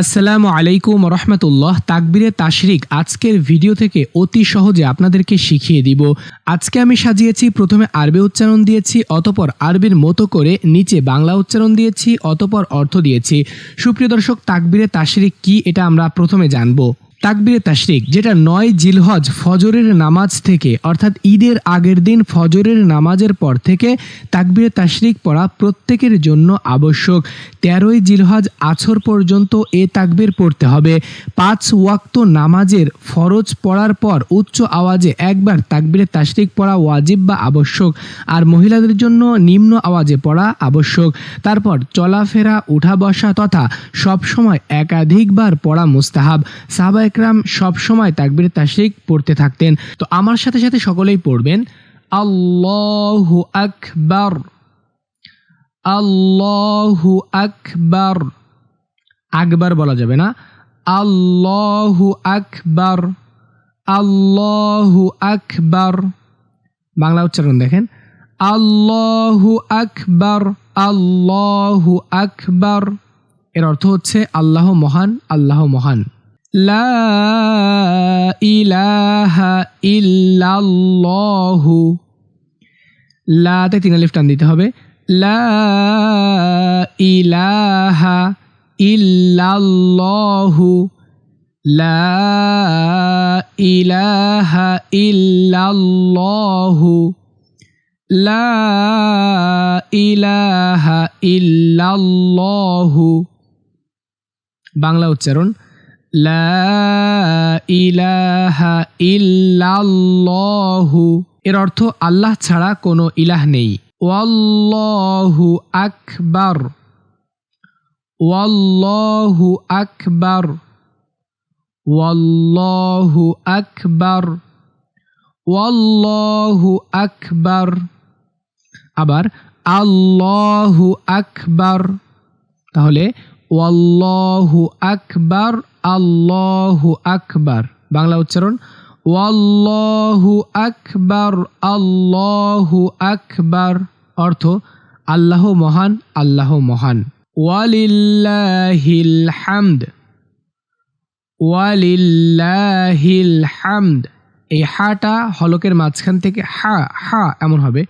আসসালামু আলাইকুম রহমতুল্লাহ। তাকবিরে তাশরিক আজকের ভিডিও থেকে অতি সহজে আপনাদেরকে শিখিয়ে দিব। আজকে আমি সাজিয়েছি, প্রথমে আরবি উচ্চারণ দিয়েছি, অতপর আরবির মতো করে নিচে বাংলা উচ্চারণ দিয়েছি, অতপর অর্থ দিয়েছি। সুপ্রিয় দর্শক, তাকবিরে তাশরিক কি এটা আমরা প্রথমে জানব। তাকবিরে তাশরিক, যেটা নয় জিলহজ ফজরের নামাজ থেকে, অর্থাৎ ঈদের আগের দিন ফজরের নামাজের পর থেকে তাকবিরে তাশরিক পড়া প্রত্যেকের জন্য আবশ্যক। তেরোই জিলহজ আছর পর্যন্ত এ তাকবির পড়তে হবে। পাঁচ ওয়াক্ত নামাজের ফরজ পড়ার পর উচ্চ আওয়াজে একবার তাকবিরে তাশরিক পড়া ওয়াজিব বা আবশ্যক, আর মহিলাদের জন্য নিম্ন আওয়াজে পড়া আবশ্যক। তারপর চলাফেরা, উঠা বসা তথা সবসময় একাধিকবার পড়া মুস্তাহাব। সাহাবা একরাম সবসময় তাকবির তাশরিক পড়তে থাকতেন। তো আমার সাথে সাথে সকলেই পড়বেন। আল্লাহু আকবার। আল্লাহু আকবার। আকবার বলা যাবে না। আল্লাহু আকবার। আল্লাহু আকবার। বাংলা উচ্চারণ দেখেন। আল্লাহু আকবার। আল্লাহু আকবার। এর অর্থ হচ্ছে আল্লাহ মহান আল্লাহ মহান। লা ইলাহা ইল্লাল্লাহু। লাতে তিন আলিফ টান দিতে হবে। লা ইলাহা ইল্লাল্লাহু। লা ইলাহা ইল্লাল্লাহু। লা ইলাহা ইল্লাল্লাহু। বাংলা উচ্চারণ ইলাহা ইল্লাল্লাহু। এর অর্থ আল্লাহ ছাড়া কোনো ইলাহ নেই। ওয়াল্লাহু আকবার। ওয়াল্লাহু আকবার। ওয়াল্লাহু আকবার। ওয়াল্লাহু আকবার। আবার আল্লাহু আকবার। তাহলে ওয়াল্লাহু আকবার আল্লাহু আকবার বাংলা উচ্চারণ ওয়াল্লাহু আকবার আল্লাহু আকবার অর্থ, আল্লাহ মহান আল্লাহ মহান। ওয়ালিল্লাহিল হামদ। ওয়ালিল্লাহিল হামদ। এই হাটা হলকের মাঝখান থেকে হা হা এমন হবে।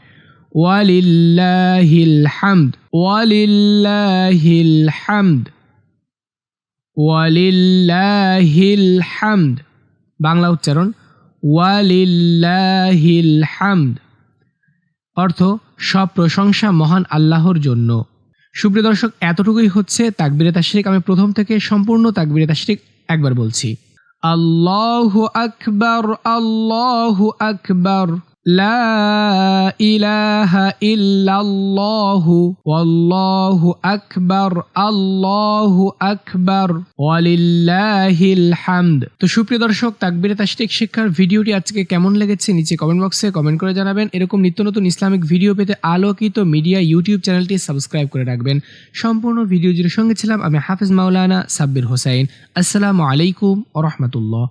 ওয়ালিল্লাহিল হামদ। ওয়ালিল্লাহিল হামদ। ওয়ালিল্লাহিল হামদ বাংলা উচ্চারণ ওয়ালিল্লাহিল হামদ অর্থ সব প্রশংসা মহান আল্লাহর জন্য। সুপ্রিয় দর্শক, এতটুকুই হচ্ছে তাকবিরে তাশরিক। আমি প্রথম থেকে সম্পূর্ণ তাকবিরে তাশরিক একবার বলছি। আল্লাহু আকবার আল্লাহু আকবার। লা ইলাহা ইল্লাল্লাহু ওয়াল্লাহু আকবার, আল্লাহু আকবার, ওয়ালিল্লাহিল হামদ। তো সুপ্রিয় দর্শক, তাকবিরে তাশরিক শিক্ষার ভিডিওটি আজকে কেমন লেগেছে নিচে কমেন্ট বক্সে কমেন্ট করে জানাবেন। এরকম নিত্য নতুন ইসলামিক ভিডিও পেতে আলোকিত মিডিয়া ইউটিউব চ্যানেলটি সাবস্ক্রাইব করে রাখবেন। সম্পূর্ণ ভিডিও জুড়ে সঙ্গে ছিলাম আমি হাফিজ মাওলানা সাব্বির হোসাইন। আসসালামু আলাইকুম ও রহমতুল্লাহ।